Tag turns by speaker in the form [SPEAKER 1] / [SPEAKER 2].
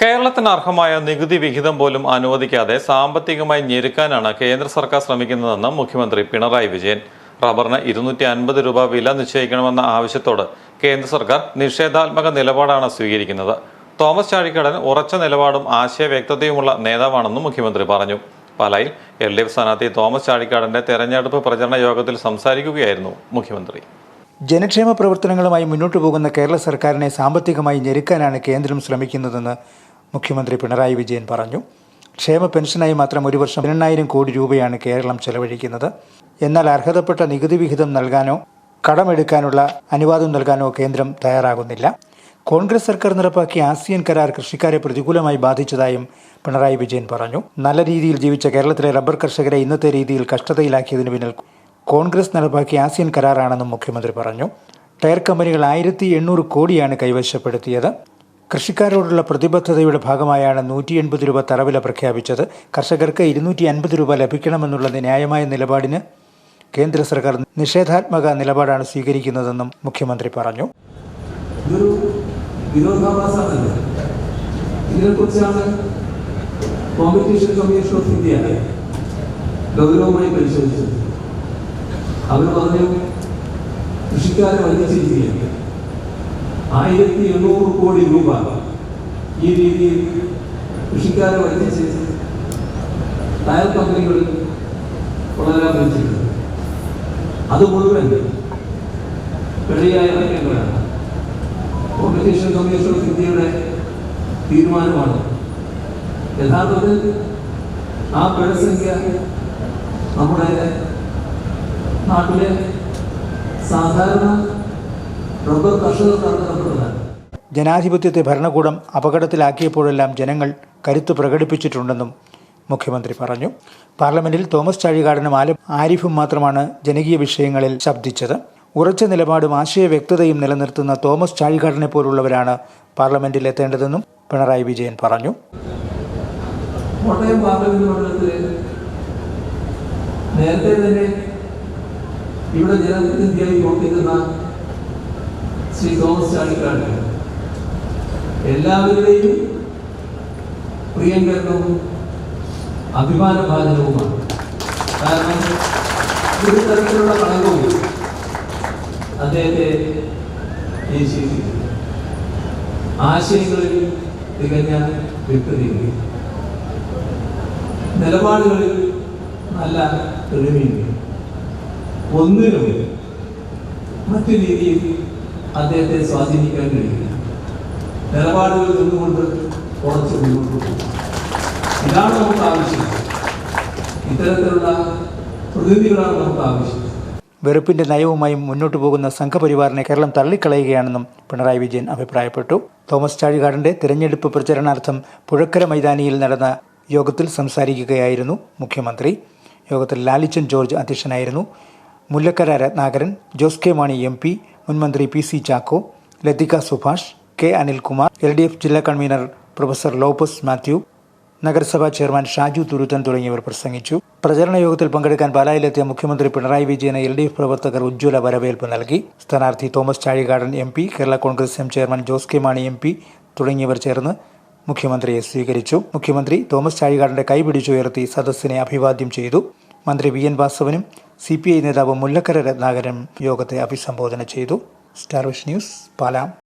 [SPEAKER 1] കേരളത്തിന് അർഹമായ നികുതി വിഹിതം പോലും അനുവദിക്കാതെ സാമ്പത്തികമായി ഞെരുക്കാനാണ് കേന്ദ്ര സർക്കാർ ശ്രമിക്കുന്നതെന്ന് മുഖ്യമന്ത്രി പിണറായി വിജയൻ റബ്ബറിന് ഇരുന്നൂറ്റി അൻപത് രൂപ വില നിശ്ചയിക്കണമെന്ന ആവശ്യത്തോട് കേന്ദ്ര സർക്കാർ നിഷേധാത്മക നിലപാടാണ് സ്വീകരിക്കുന്നത് തോമസ് ചാഴിക്കടൻ ഉറച്ച നിലപാടും ആശയവ്യക്തതയുമുള്ള നേതാവാണെന്നും മുഖ്യമന്ത്രി പറഞ്ഞു പാലായിൽ എൽ ഡി എഫ് സ്ഥാനാർത്ഥി തോമസ് ചാഴിക്കാടന്റെ തെരഞ്ഞെടുപ്പ് പ്രചരണ യോഗത്തിൽ സംസാരിക്കുകയായിരുന്നു മുഖ്യമന്ത്രി
[SPEAKER 2] ജനക്ഷേമ പ്രവർത്തനങ്ങളുമായി മുന്നോട്ടു പോകുന്ന കേരള സർക്കാരിനെ സാമ്പത്തികമായി ഞെരുക്കാനാണ് കേന്ദ്രം ശ്രമിക്കുന്നതെന്ന് മുഖ്യമന്ത്രി പിണറായി വിജയൻ പറഞ്ഞു ക്ഷേമ പെൻഷനായി മാത്രം ഒരു വർഷം പതിനെണ്ണായിരം കോടി രൂപയാണ് കേരളം ചെലവഴിക്കുന്നത് എന്നാൽ അർഹതപ്പെട്ട നികുതി വിഹിതം നൽകാനോ കടമെടുക്കാനുള്ള അനുവാദം നൽകാനോ കേന്ദ്രം തയ്യാറാകുന്നില്ല കോൺഗ്രസ് സർക്കാർ നടപ്പാക്കിയ ആസിയൻ കരാർ കൃഷിക്കാരെ പ്രതികൂലമായി ബാധിച്ചതായും പിണറായി വിജയൻ പറഞ്ഞു നല്ല രീതിയിൽ ജീവിച്ച കേരളത്തിലെ റബ്ബർ കർഷകരെ ഇന്നത്തെ രീതിയിൽ കഷ്ടതയിലാക്കിയതിനു പിന്നിൽ കോൺഗ്രസ് നടപ്പാക്കിയ ആസിയൻ കരാറാണെന്നും മുഖ്യമന്ത്രി പറഞ്ഞു ടയർ കമ്പനികൾ ആയിരത്തി എണ്ണൂറ് കോടിയാണ് കൈവശപ്പെടുത്തിയത് കൃഷിക്കാരോടുള്ള പ്രതിബദ്ധതയുടെ ഭാഗമായാണ് നൂറ്റി എൺപത് രൂപ തറവില പ്രഖ്യാപിച്ചത് കർഷകർക്ക് ഇരുന്നൂറ്റി അൻപത് രൂപ ലഭിക്കണമെന്നുള്ള ന്യായമായ നിലപാടിന് കേന്ദ്ര സർക്കാർ നിഷേധാത്മക നിലപാടാണ് സ്വീകരിക്കുന്നതെന്നും മുഖ്യമന്ത്രി പറഞ്ഞു
[SPEAKER 3] കൃഷിക്കാരെ കോമ്പറ്റീഷൻ കമ്മീഷൻ ഓഫ് ഗൗരവമായി അവർ പറഞ്ഞു ആയിരത്തി എണ്ണൂറ് കോടി രൂപ ഈ രീതിയിൽ കൃഷിക്കാരെ വഞ്ചിച്ച് ടയർ കമ്പനികൾ വളരാൻ വഞ്ചിക്കുന്നത് അത് മുഴുവൻ വെള്ളിയായ കാര്യങ്ങളാണ് കോമ്പറ്റീഷൻ കമ്മീഷൻ ഓഫ് ഇന്ത്യയുടെ തീരുമാനമാണ് യഥാർത്ഥത്തിൽ ആ പിഴസംഖ്യ നമ്മുടെ നാട്ടിലെ സാധാരണ
[SPEAKER 2] ജനാധിപത്യത്തെ ഭരണകൂടം അപകടത്തിലാക്കിയപ്പോഴെല്ലാം ജനങ്ങൾ കരുത്ത് പ്രകടിപ്പിച്ചിട്ടുണ്ടെന്നും മുഖ്യമന്ത്രി പറഞ്ഞു പാർലമെന്റിൽ തോമസ് ചാഴികാടനും ആല ആരിഫും മാത്രമാണ് ജനകീയ വിഷയങ്ങളിൽ ശബ്ദിച്ചത് ഉറച്ച നിലപാടും ആശയ വ്യക്തതയും നിലനിർത്തുന്ന തോമസ് ചാഴികാടനെ പോലുള്ളവരാണ് പാർലമെന്റിൽ എത്തേണ്ടതെന്നും പിണറായി വിജയൻ പറഞ്ഞു
[SPEAKER 3] നേരത്തെ തന്നെ ഇവിടെ ജനാധിപത്യത്തിനായി പ്രവർത്തിക്കുന്ന ശ്രീ തോമസ് ചാണ്ടിക്കാട് എല്ലാവരുടെയും പ്രിയങ്കരനവും അഭിമാനഭാജനവുമാണ് കാരണം ഒരു തരത്തിലുള്ള കളങ്കവും അദ്ദേഹത്തെ നിശ്ചയിച്ചിട്ടുണ്ട് ആശയങ്ങളിൽ തികഞ്ഞ വ്യക്തതയുണ്ട് നിലപാടുകളിൽ നല്ല തെളിവില്ല ഒന്നിനും മറ്റു രീതിയിൽ അദ്ദേഹത്തെ സ്വാധീനിക്കാൻ കഴിയില്ല നിലപാടുകൾ നിന്നുകൊണ്ട് കുറച്ച് മുന്നോട്ട് ഇതാണ് നമുക്ക് ആവശ്യം ഇത്തരത്തിലുള്ള പ്രതിനിധികളാണ് നമുക്ക് ആവശ്യം
[SPEAKER 2] വെറുപ്പിന്റെ നയവുമായും മുന്നോട്ടു പോകുന്ന സംഘപരിവാറിനെ കേരളം തള്ളിക്കളയുകയാണെന്നും പിണറായി വിജയൻ അഭിപ്രായപ്പെട്ടു തോമസ് ചാഴികാടന്റെ തിരഞ്ഞെടുപ്പ് പ്രചരണാർത്ഥം പുഴക്കര മൈതാനിയിൽ നടന്ന യോഗത്തിൽ സംസാരിക്കുകയായിരുന്നു മുഖ്യമന്ത്രി യോഗത്തിൽ ലാലിച്ചൻ ജോർജ് അധ്യക്ഷനായിരുന്നു Mullakkara Ratnakaran Jose K Mani M P മുൻമന്ത്രി P C Chacko Latika Subhash K Anilkumar L D F ജില്ലാ കൺവീനർ പ്രൊഫസർ ലോപ്പസ് മാത്യു നഗരസഭാ ചെയർമാൻ ഷാജു തുരുത്തൻ തുടങ്ങിയവർ പ്രസംഗിച്ചു പ്രചരണ യോഗത്തിൽ പങ്കെടുക്കാൻ പാലായിലെത്തിയ മുഖ്യമന്ത്രി പിണറായി വിജയന് എൽ ഡി എഫ് പ്രവർത്തകർ ഉജ്ജ്വല വരവേൽപ്പ് നൽകി സ്ഥാനാർത്ഥി Thomas Chazhikadan M P Kerala Congress M chairman Jose K Mani M P തുടങ്ങിയവർ ചേർന്ന് മുഖ്യമന്ത്രിയെ സ്വീകരിച്ചു മുഖ്യമന്ത്രി തോമസ് ചാഴികാടന്റെ കൈപിടിച്ചുയർത്തി സദസ്സിനെ അഭിവാദ്യം ചെയ്തു മന്ത്രി വി എൻ വാസവനും സി പി ഐ നേതാവ് മുല്ലക്കര രത്നാകരൻ യോഗത്തെ അഭിസംബോധന ചെയ്തു സ്റ്റാർവിഷ് ന്യൂസ് പാലാം